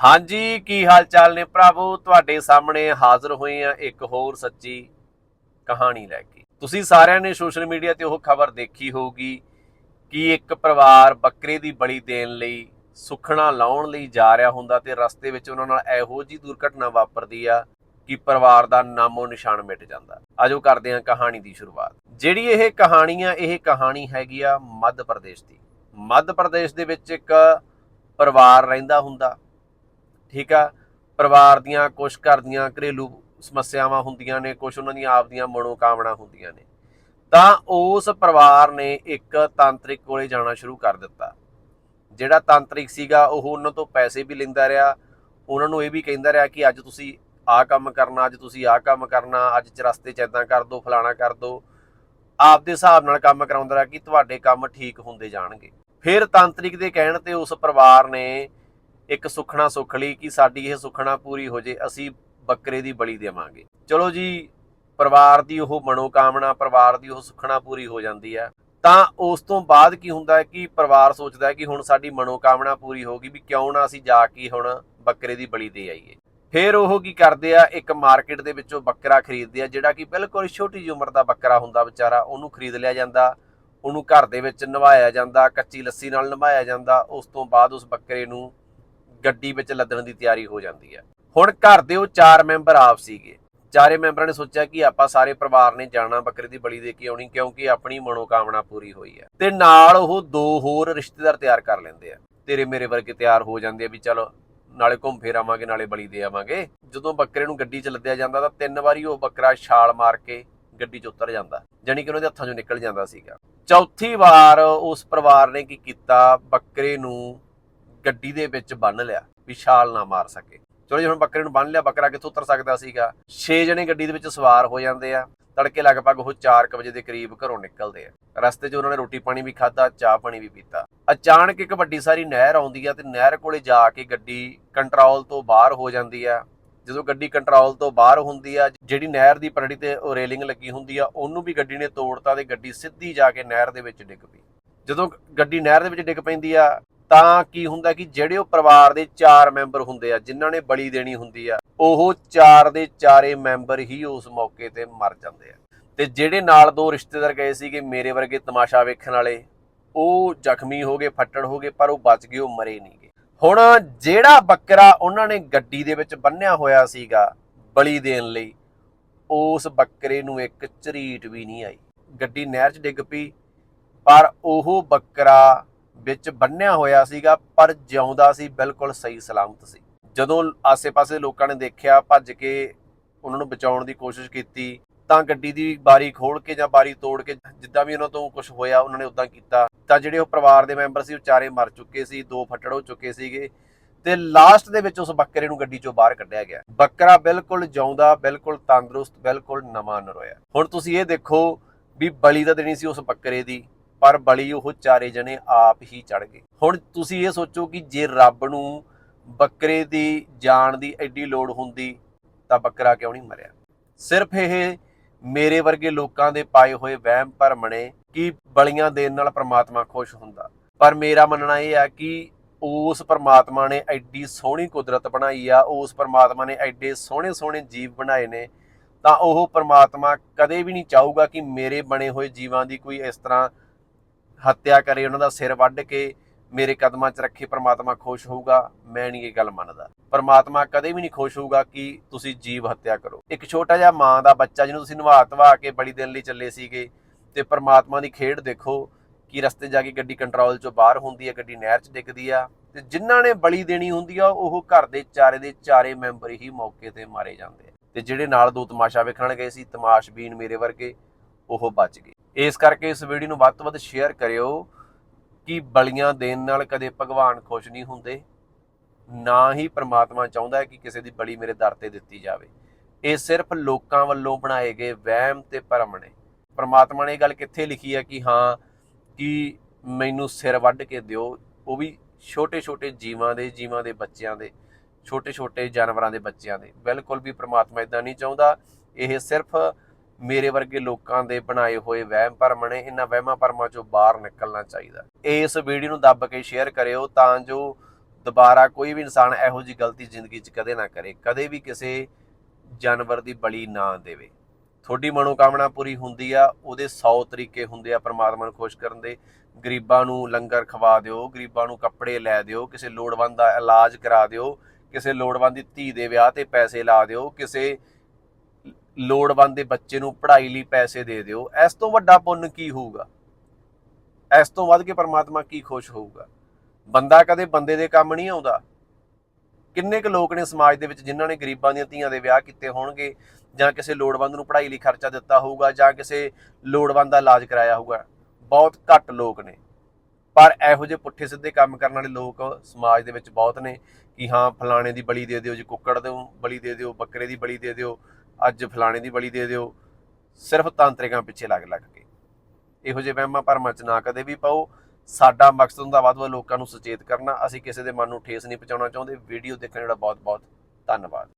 ਹਾਂਜੀ, ਕੀ ਹਾਲ ਚਾਲ ਨੇ ਭਰਾਵੋ? ਤੁਹਾਡੇ ਸਾਹਮਣੇ ਹਾਜ਼ਰ ਹੋਏ ਆ ਇੱਕ ਹੋਰ ਸੱਚੀ ਕਹਾਣੀ ਲੈ ਕੇ। ਤੁਸੀਂ ਸਾਰਿਆਂ ਨੇ ਸੋਸ਼ਲ ਮੀਡੀਆ ਤੇ ਉਹ ਖਬਰ ਦੇਖੀ ਹੋਊਗੀ ਕਿ ਇੱਕ ਪਰਿਵਾਰ ਬੱਕਰੇ ਦੀ ਬਲੀ ਦੇਣ ਲਈ ਸੁਖਣਾ ਲਾਉਣ ਲਈ ਜਾ ਰਿਹਾ ਹੁੰਦਾ ਤੇ ਰਸਤੇ ਵਿੱਚ ਉਹਨਾਂ ਨਾਲ ਇਹੋ ਜੀ ਦੁਰਘਟਨਾ ਵਾਪਰਦੀ ਆ ਕਿ ਪਰਿਵਾਰ ਦਾ ਨਾਮੋ ਨਿਸ਼ਾਨ ਮਿਟ ਜਾਂਦਾ। ਆਜੋ ਕਰਦੇ ਹਾਂ ਕਹਾਣੀ ਦੀ ਸ਼ੁਰੂਆਤ। ਜਿਹੜੀ ਇਹ ਕਹਾਣੀ ਆ ਇਹ ਕਹਾਣੀ ਹੈਗੀ ਆ ਮੱਧ ਪ੍ਰਦੇਸ਼ ਦੀ। ਮੱਧ ਪ੍ਰਦੇਸ਼ ਦੇ ਵਿੱਚ ਇੱਕ ਪਰਿਵਾਰ ਰਹਿੰਦਾ ਹੁੰਦਾ। ਠੀਕ ਆ? ਪਰਿਵਾਰ ਦੀਆਂ ਕੁਝ ਘਰ ਦੀਆਂ ਘਰੇਲੂ ਸਮੱਸਿਆਵਾਂ ਹੁੰਦੀਆਂ ਨੇ ਕੁਝ ਉਹਨਾਂ ਦੀਆਂ ਆਪਦੀਆਂ ਮਨੋਕਾਮਨਾ ਹੁੰਦੀਆਂ ਨੇ। ਤਾਂ ਉਸ ਪਰਿਵਾਰ ਨੇ ਇੱਕ ਤਾਂਤਰਿਕ ਕੋਲੇ ਜਾਣਾ ਸ਼ੁਰੂ ਕਰ ਦਿੱਤਾ। ਜਿਹੜਾ ਤਾਂਤਰਿਕ ਸੀਗਾ, ਉਹ ਉਹਨਾਂ ਤੋਂ ਪੈਸੇ ਵੀ ਲੈਂਦਾ ਰਿਹਾ। ਉਹਨਾਂ ਨੂੰ ਇਹ ਵੀ ਕਹਿੰਦਾ ਰਿਹਾ ਕਿ ਅੱਜ ਤੁਸੀਂ ਆਹ ਕੰਮ ਕਰਨਾ, ਅੱਜ ਤੁਸੀਂ ਆਹ ਕੰਮ ਕਰਨਾ, ਅੱਜ ਚ ਰਸਤੇ ਚ ਇਦਾਂ ਕਰ ਦੋ, ਫਲਾਣਾ ਕਰ ਦੋ। ਆਪਦੇ ਹਿਸਾਬ ਨਾਲ ਕੰਮ ਕਰਾਉਂਦਾ ਰਿਹਾ ਕਿ ਤੁਹਾਡੇ ਕੰਮ ਠੀਕ ਹੁੰਦੇ ਜਾਣਗੇ। ਫਿਰ ਤਾਂਤਰਿਕ ਦੇ ਕਹਿਣ ਤੇ ਉਸ ਪਰਿਵਾਰ ਨੇ ਇੱਕ ਸੁਖਣਾ ਸੁਖ ਲਈ ਕਿ ਸਾਡੀ ਇਹ ਸੁਖਣਾ ਪੂਰੀ ਹੋ ਜੇ, ਅਸੀਂ ਬੱਕਰੇ ਦੀ ਬਲੀ ਦੇਵਾਂਗੇ। ਚਲੋ ਜੀ, ਪਰਿਵਾਰ ਦੀ ਉਹ ਮਨੋਕਾਮਨਾ, ਪਰਿਵਾਰ ਦੀ ਉਹ ਸੁਖਣਾ ਪੂਰੀ ਹੋ ਜਾਂਦੀ ਹੈ ਤਾਂ ਉਸ ਤੋਂ ਬਾਅਦ ਕੀ ਹੁੰਦਾ ਹੈ ਕਿ ਪਰਿਵਾਰ ਸੋਚਦਾ ਹੈ ਕਿ ਹੁਣ ਸਾਡੀ ਮਨੋਕਾਮਨਾ ਪੂਰੀ ਹੋ ਗਈ ਵੀ ਕਿਉਂ ਨਾ ਅਸੀਂ ਜਾ ਕੇ ਹੁਣ ਬੱਕਰੇ ਦੀ ਬਲੀ ਦੇ ਆਈਏ। ਫਿਰ ਉਹ ਕੀ ਕਰਦੇ ਆ, ਇੱਕ ਮਾਰਕੀਟ ਦੇ ਵਿੱਚੋਂ ਬੱਕਰਾ ਖਰੀਦਦੇ ਆ, ਜਿਹੜਾ ਕਿ ਬਿਲਕੁਲ ਛੋਟੀ ਜਿਹੀ ਉਮਰ ਦਾ ਬੱਕਰਾ ਹੁੰਦਾ ਵਿਚਾਰਾ, ਉਹਨੂੰ ਖਰੀਦ ਲਿਆ ਜਾਂਦਾ, ਉਹਨੂੰ ਘਰ ਦੇ ਵਿੱਚ ਨਵਾਇਆ ਜਾਂਦਾ, ਕੱਚੀ ਲੱਸੀ ਨਾਲ ਨਵਾਇਆ ਜਾਂਦਾ, ਉਸ ਤੋਂ ਬਾਅਦ ਉਸ ਬੱਕਰੇ ਨੂੰ ਗੱਡੀ ਵਿੱਚ ਲੱਦਣ ਦੀ ਤਿਆਰੀ ਹੋ ਜਾਂਦੀ ਹੈ। ਹੁਣ ਘਰ ਦੇ ਉਹ ਚਾਰ ਮੈਂਬਰ ਆਪ ਸੀਗੇ। ਚਾਰੇ ਮੈਂਬਰਾਂ ਨੇ ਸੋਚਿਆ ਕਿ ਆਪਾਂ ਸਾਰੇ ਪਰਿਵਾਰ ਨੇ ਜਾਣਾ, ਬੱਕਰੇ ਦੀ ਬਲੀ ਦੇ ਕੇ ਆਉਣੀ ਕਿਉਂਕਿ ਆਪਣੀ ਮਨੋਕਾਮਨਾ ਪੂਰੀ ਹੋਈ ਹੈ। ਤੇ ਨਾਲ ਉਹ ਦੋ ਹੋਰ ਰਿਸ਼ਤੇਦਾਰ ਤਿਆਰ ਕਰ ਲੈਂਦੇ ਆ। ਤੇਰੇ ਮੇਰੇ ਵਰਗੇ ਤਿਆਰ ਹੋ ਜਾਂਦੇ ਆ ਵੀ ਚਲੋ ਨਾਲੇ ਘੁੰਮ ਫੇਰ ਆਵਾਂਗੇ, ਨਾਲੇ ਬਲੀ ਦੇ ਆਵਾਂਗੇ। ਜਦੋਂ ਬੱਕਰੇ ਨੂੰ ਗੱਡੀ 'ਚ ਲੱਦਿਆ ਜਾਂਦਾ ਤਾਂ ਤਿੰਨ ਵਾਰੀ ਉਹ ਬੱਕਰਾ ਛਾਲ ਮਾਰ ਕੇ ਗੱਡੀ 'ਚ ਉਤਰ ਜਾਂਦਾ, ਜਾਣੀ ਕਿ ਉਹਨਾਂ ਦੇ ਹੱਥਾਂ 'ਚੋਂ ਨਿਕਲ ਜਾਂਦਾ ਸੀਗਾ। ਚੌਥੀ ਵਾਰ ਉਸ ਪਰਿਵਾਰ ਨੇ ਕੀ ਕੀਤਾ, ਬੱਕਰੇ ਨੂੰ ਗੱਡੀ ਦੇ ਵਿੱਚ ਬੰਨ ਲਿਆ ਵੀ ਛਾਲ ਨਾ ਮਾਰ ਸਕੇ। ਚਲੋ ਜੀ, ਹੁਣ ਬੱਕਰੇ ਨੂੰ ਬੰਨ ਲਿਆ, ਬੱਕਰਾ ਕਿੱਥੋਂ ਉਤਰ ਸਕਦਾ ਸੀਗਾ? 6 ਜਣੇ ਗੱਡੀ ਦੇ ਵਿੱਚ ਸਵਾਰ ਹੋ ਜਾਂਦੇ ਆ। ਤੜਕੇ ਲਗਭਗ ਉਹ 4 ਵਜੇ ਦੇ ਕਰੀਬ ਘਰੋਂ ਨਿਕਲਦੇ ਆ। ਰਸਤੇ 'ਚ ਉਹਨਾਂ ਨੇ ਰੋਟੀ ਪਾਣੀ ਵੀ ਖਾਧਾ, ਚਾਹ ਪਾਣੀ ਵੀ ਪੀਤਾ। ਅਚਾਨਕ ਇੱਕ ਵੱਡੀ ਸਾਰੀ ਨਹਿਰ ਆਉਂਦੀ ਆ ਤੇ ਨਹਿਰ ਕੋਲੇ ਜਾ ਕੇ ਗੱਡੀ ਕੰਟਰੋਲ ਤੋਂ ਬਾਹਰ ਹੋ ਜਾਂਦੀ ਆ। ਜਦੋਂ ਗੱਡੀ ਕੰਟਰੋਲ ਤੋਂ ਬਾਹਰ ਹੁੰਦੀ ਆ, ਜਿਹੜੀ ਨਹਿਰ ਦੀ ਪਰੜੀ ਤੇ ਉਹ ਰੇਲਿੰਗ ਲੱਗੀ ਹੁੰਦੀ ਆ, ਉਹਨੂੰ ਵੀ ਗੱਡੀ ਨੇ ਤੋੜਤਾ ਤੇ ਗੱਡੀ ਸਿੱਧੀ ਜਾ ਕੇ ਨਹਿਰ ਦੇ ਵਿੱਚ ਡਿੱਗ ਪਈ। ਜਦੋਂ ਗੱਡੀ ਨਹਿਰ ਦੇ ਵਿੱਚ ਡਿੱਗ ਪੈਂਦੀ ਆ ਤਾਂ ਕੀ ਹੁੰਦਾ ਕਿ ਜਿਹੜੇ ਉਹ ਪਰਿਵਾਰ ਦੇ ਚਾਰ ਮੈਂਬਰ ਹੁੰਦੇ ਆ, ਜਿਨ੍ਹਾਂ ਨੇ ਬਲੀ ਦੇਣੀ ਹੁੰਦੀ ਆ, ਉਹ ਚਾਰ ਦੇ ਚਾਰੇ ਮੈਂਬਰ ਹੀ ਉਸ ਮੌਕੇ ਤੇ ਮਰ ਜਾਂਦੇ ਆ। ਤੇ ਜਿਹੜੇ ਨਾਲ ਦੋ ਰਿਸ਼ਤੇਦਾਰ ਗਏ ਸੀਗੇ ਮੇਰੇ ਵਰਗੇ ਤਮਾਸ਼ਾ ਵੇਖਣ ਵਾਲੇ, ਉਹ ਜ਼ਖਮੀ ਹੋ ਗਏ, ਫੱਟੜ ਹੋ ਗਏ, ਪਰ ਉਹ ਬਚ ਗਏ, ਉਹ ਮਰੇ ਨਹੀਂ ਗਏ। ਹੁਣ ਜਿਹੜਾ ਬੱਕਰਾ ਉਹਨਾਂ ਨੇ ਗੱਡੀ ਦੇ ਵਿੱਚ ਬੰਨਿਆ ਹੋਇਆ ਸੀਗਾ ਬਲੀ ਦੇਣ ਲਈ, ਉਸ ਬੱਕਰੇ ਨੂੰ ਇੱਕ ਝਰੀਟ ਵੀ ਨਹੀਂ ਆਈ। ਗੱਡੀ ਨਹਿਰ 'ਚ ਡਿੱਗ ਪਈ, ਪਰ ਉਹ ਬੱਕਰਾ ਵਿੱਚ ਬੰਨਿਆ ਹੋਇਆ ਸੀਗਾ, ਪਰ ਜਿਉਂਦਾ ਸੀ, ਬਿਲਕੁਲ ਸਹੀ ਸਲਾਮਤ ਸੀ। ਜਦੋਂ ਆਸੇ-ਪਾਸੇ ਲੋਕਾਂ ਨੇ ਦੇਖਿਆ, ਭੱਜ ਕੇ ਉਹਨਾਂ ਨੂੰ ਬਚਾਉਣ ਦੀ ਕੋਸ਼ਿਸ਼ ਕੀਤੀ, ਤਾਂ ਗੱਡੀ ਦੀ ਬਾਰੀ ਖੋਲ ਕੇ ਜਾਂ ਬਾਰੀ ਤੋੜ ਕੇ, ਜਿੱਦਾਂ ਵੀ ਉਹਨਾਂ ਤੋਂ ਕੁਝ ਹੋਇਆ, ਉਹਨਾਂ ਨੇ ਉਦਾਂ ਕੀਤਾ। ਤਾਂ ਜਿਹੜੇ ਉਹ ਪਰਿਵਾਰ ਦੇ ਮੈਂਬਰ ਸੀ, ਉਹ ਚਾਰੇ ਮਰ ਚੁੱਕੇ ਸੀ, ਦੋ ਫੱਟੜ ਹੋ ਚੁੱਕੇ ਸੀਗੇ। ਤੇ ਲਾਸਟ ਦੇ ਵਿੱਚ ਉਸ ਬੱਕਰੇ ਨੂੰ ਗੱਡੀ ਚੋਂ ਬਾਹਰ ਕੱਢਿਆ ਗਿਆ। ਬੱਕਰਾ ਬਿਲਕੁਲ ਜਿਉਂਦਾ, ਬਿਲਕੁਲ ਤੰਦਰੁਸਤ, ਬਿਲਕੁਲ ਨਵਾਂ ਨਰੋਇਆ। ਹੁਣ ਤੁਸੀਂ ਇਹ ਦੇਖੋ ਵੀ ਬਲੀ ਤਾਂ ਦੇਣੀ ਸੀ ਉਸ ਬੱਕਰੇ ਦੀ ਪਰ ਬਲੀ ਉਹ ਚਾਰੇ ਜਣੇ ਆਪ ਹੀ ਚੜ ਗਏ। ਹੁਣ ਤੁਸੀਂ ਇਹ ਸੋਚੋ ਕਿ ਜੇ ਰੱਬ ਨੂੰ ਬੱਕਰੇ ਦੀ ਜਾਨ ਦੀ ਐਡੀ ਲੋੜ ਹੁੰਦੀ, ਤਾਂ ਬੱਕਰਾ ਕਿਉਂ ਨਹੀਂ ਮਰਿਆ? ਸਿਰਫ ਇਹ ਮੇਰੇ ਵਰਗੇ ਲੋਕਾਂ ਦੇ ਪਾਏ ਹੋਏ ਵਹਿਮ ਭਰਮ ਨੇ ਕਿ ਬਲੀਆਂ ਦੇਣ ਨਾਲ ਪ੍ਰਮਾਤਮਾ ਖੁਸ਼ ਹੁੰਦਾ। ਪਰ ਮੇਰਾ ਮੰਨਣਾ ਇਹ ਆ ਕਿ ਉਸ ਪਰਮਾਤਮਾ ਨੇ ਐਡੀ ਸੋਹਣੀ ਕੁਦਰਤ ਬਣਾਈ ਆ, ਉਸ ਪਰਮਾਤਮਾ ਨੇ ਐਡੇ ਸੋਹਣੇ ਸੋਹਣੇ ਜੀਵ ਬਣਾਏ ਨੇ, ਤਾਂ ਉਹ ਪਰਮਾਤਮਾ ਕਦੇ ਵੀ ਨਹੀਂ ਚਾਹੂਗਾ ਕਿ ਮੇਰੇ ਬਣੇ ਹੋਏ ਜੀਵਾਂ ਦੀ ਕੋਈ ਇਸ ਤਰ੍ਹਾਂ ਹੱਤਿਆ ਕਰੇ, ਉਹਨਾਂ ਦਾ ਸਿਰ ਵੱਢ ਕੇ ਮੇਰੇ ਕਦਮਾਂ 'ਚ ਰੱਖੇ, ਪ੍ਰਮਾਤਮਾ ਖੁਸ਼ ਹੋਊਗਾ, ਮੈਂ ਨਹੀਂ ਇਹ ਗੱਲ ਮੰਨਦਾ। ਪ੍ਰਮਾਤਮਾ ਕਦੇ ਵੀ ਨਹੀਂ ਖੁਸ਼ ਹੋਊਗਾ ਕਿ ਤੁਸੀਂ ਜੀਵ ਹੱਤਿਆ ਕਰੋ। ਇੱਕ ਛੋਟਾ ਜਿਹਾ ਮਾਂ ਦਾ ਬੱਚਾ ਜਿਹਨੂੰ ਤੁਸੀਂ ਨਵਾ ਧਵਾ ਕੇ ਬੜੀ ਦਿਨ ਲਈ ਚੱਲੇ ਸੀਗੇ ਤੇ ਪ੍ਰਮਾਤਮਾ ਦੀ ਖੇਡ ਦੇਖੋ ਕਿ ਰਸਤੇ ਜਾ ਕੇ ਗੱਡੀ ਕੰਟਰੋਲ 'ਚੋਂ ਬਾਹਰ ਹੁੰਦੀ ਹੈ ਗੱਡੀ ਨਹਿਰ 'ਚ ਡਿੱਗਦੀ ਆ ਤੇ ਜਿਨ੍ਹਾਂ ਨੇ ਬਲੀ ਦੇਣੀ ਹੁੰਦੀ ਆ, ਉਹ ਘਰ ਦੇ ਚਾਰੇ ਦੇ ਚਾਰੇ ਮੈਂਬਰ ਹੀ ਮੌਕੇ ਤੇ ਮਾਰੇ ਜਾਂਦੇ ਆ। ਤੇ ਜਿਹੜੇ ਨਾਲ ਦੋ ਤਮਾਸ਼ਾ ਵੇਖਣ ਗਏ ਸੀ, ਤਮਾਸ਼ਬੀਨ ਮੇਰੇ ਵਰਗੇ, ਉਹ ਬਚ ਗਏ। ਇਸ ਕਰਕੇ ਇਸ ਵੀਡੀਓ ਨੂੰ ਵੱਧ ਤੋਂ ਵੱਧ ਸ਼ੇਅਰ ਕਰਿਓ ਕਿ ਬਲੀਆਂ ਦੇਣ ਨਾਲ ਕਦੇ ਭਗਵਾਨ ਖੁਸ਼ ਨਹੀਂ ਹੁੰਦੇ, ਨਾ ਹੀ ਪ੍ਰਮਾਤਮਾ ਚਾਹੁੰਦਾ ਹੈ ਕਿ ਕਿਸੇ ਦੀ ਬਲੀ ਮੇਰੇ ਦਰ ਤੇ ਦਿੱਤੀ ਜਾਵੇ। ਇਹ ਸਿਰਫ ਲੋਕਾਂ ਵੱਲੋਂ ਬਣਾਏ ਗਏ ਵਹਿਮ ਤੇ ਭਰਮ ਨੇ। ਪ੍ਰਮਾਤਮਾ ਨੇ ਇਹ ਗੱਲ ਕਿੱਥੇ ਲਿਖੀ ਹੈ ਕਿ ਹਾਂ, ਕਿ ਮੈਨੂੰ ਸਿਰ ਵੱਢ ਕੇ ਦਿਓ, ਉਹ ਵੀ ਛੋਟੇ ਛੋਟੇ ਜੀਵਾਂ ਦੇ ਜੀਵਾਂ ਦੇ ਬੱਚਿਆਂ ਦੇ ਛੋਟੇ ਛੋਟੇ ਜਾਨਵਰਾਂ ਦੇ ਬੱਚਿਆਂ ਦੇ। ਬਿਲਕੁਲ ਵੀ ਪ੍ਰਮਾਤਮਾ ਇਦਾਂ ਨਹੀਂ ਚਾਹੁੰਦਾ, ਇਹ ਸਿਰਫ ਮੇਰੇ ਵਰਗੇ ਲੋਕਾਂ ਦੇ ਬਣਾਏ ਹੋਏ ਵਹਿਮ ਭਰਮ ਨੇ ਇਹਨਾਂ ਵਹਿਮਾਂ ਭਰਮਾਂ ਚੋਂ ਬਾਹਰ ਨਿਕਲਣਾ ਚਾਹੀਦਾ। ਇਸ ਵੀਡੀਓ ਨੂੰ ਦੱਬ ਕੇ ਸ਼ੇਅਰ ਕਰਿਓ ਤਾਂ ਜੋ ਦੁਬਾਰਾ ਕੋਈ ਵੀ ਇਨਸਾਨ ਇਹੋ ਜੀ ਗਲਤੀ ਜ਼ਿੰਦਗੀ 'ਚ ਕਦੇ ਨਾ ਕਰੇ, ਕਦੇ ਵੀ ਕਿਸੇ ਜਾਨਵਰ ਦੀ ਬਲੀ ਨਾ ਦੇਵੇ। ਤੁਹਾਡੀ ਮਨੋਕਾਮਨਾ ਪੂਰੀ ਹੁੰਦੀ ਆ, ਉਹਦੇ 100 ਤਰੀਕੇ ਹੁੰਦੇ ਆ ਪਰਮਾਤਮਾ ਨੂੰ ਖੁਸ਼ ਕਰਨ ਦੇ। ਗਰੀਬਾਂ ਨੂੰ ਲੰਗਰ ਖਵਾ ਦਿਓ, ਗਰੀਬਾਂ ਨੂੰ ਕੱਪੜੇ ਲੈ ਦਿਓ, ਕਿਸੇ ਲੋੜਵੰਦ ਦਾ ਇਲਾਜ ਕਰਾ ਦਿਓ, ਕਿਸੇ ਲੋੜਵੰਦ ਦੀ ਧੀ ਦੇ ਵਿਆਹ ਤੇ ਪੈਸੇ ਲਾ ਦਿਓ, ਕਿਸੇ ਲੋੜਵੰਦ ਦੇ ਬੱਚੇ ਨੂੰ ਪੜ੍ਹਾਈ ਲਈ ਪੈਸੇ ਦੇ ਦਿਓ, ਇਸ ਤੋਂ ਵੱਡਾ ਪੁੰਨ ਕੀ ਹੋਊਗਾ? ਇਸ ਤੋਂ ਵੱਧ ਕੇ ਪਰਮਾਤਮਾ ਕੀ ਖੁਸ਼ ਹੋਊਗਾ? ਬੰਦਾ ਕਦੇ ਬੰਦੇ ਦੇ ਕੰਮ ਨਹੀਂ ਆਉਂਦਾ। ਕਿੰਨੇ ਕੁ ਲੋਕ ਨੇ ਸਮਾਜ ਦੇ ਵਿੱਚ ਜਿਨ੍ਹਾਂ ਨੇ ਗਰੀਬਾਂ ਦੀਆਂ ਧੀਆਂ ਦੇ ਵਿਆਹ ਕੀਤੇ ਹੋਣਗੇ, ਜਾਂ ਕਿਸੇ ਲੋੜਵੰਦ ਨੂੰ ਪੜ੍ਹਾਈ ਲਈ ਖਰਚਾ ਦਿੱਤਾ ਹੋਊਗਾ, ਜਾਂ ਕਿਸੇ ਲੋੜਵੰਦ ਦਾ ਇਲਾਜ ਕਰਾਇਆ ਹੋਊਗਾ? ਬਹੁਤ ਘੱਟ ਲੋਕ ਨੇ। ਪਰ ਇਹੋ ਜਿਹੇ ਪੁੱਠੇ ਸਿੱਧੇ ਕੰਮ ਕਰਨ ਵਾਲੇ ਲੋਕ ਸਮਾਜ ਦੇ ਵਿੱਚ ਬਹੁਤ ਨੇ ਕਿ ਹਾਂ, ਫਲਾਣੇ ਦੀ ਬਲੀ ਦੇ ਦਿਓ, ਜੀ ਕੁੱਕੜ ਦੇ ਬਲੀ ਦੇ ਦਿਓ, ਬੱਕਰੇ ਦੀ ਬਲੀ ਦੇ ਦਿਓ ਅੱਜ ਫਲਾਣੇ ਦੀ ਬਲੀ ਦੇ ਦਿਓ। ਸਿਰਫ ਤਾਂਤਰਿਕਾਂ ਪਿੱਛੇ ਲੱਗ ਲੱਗ ਕੇ। ਇਹੋ ਜਿਹੇ ਵਹਿਮਾਂ ਭਰਮਾਂ 'ਚ ਨਾ ਕਦੇ ਵੀ ਪਾਓ। ਸਾਡਾ ਮਕਸਦ ਹੁੰਦਾ ਵੱਧ ਤੋਂ ਲੋਕਾਂ ਨੂੰ ਸੁਚੇਤ ਕਰਨਾ। ਅਸੀਂ ਕਿਸੇ ਦੇ ਮਨ ਨੂੰ ਠੇਸ ਨਹੀਂ ਪਹੁੰਚਾਉਣਾ ਚਾਹੁੰਦੇ। ਵੀਡੀਓ ਦੇਖਣ ਦਾ ਬਹੁਤ ਬਹੁਤ ਧੰਨਵਾਦ।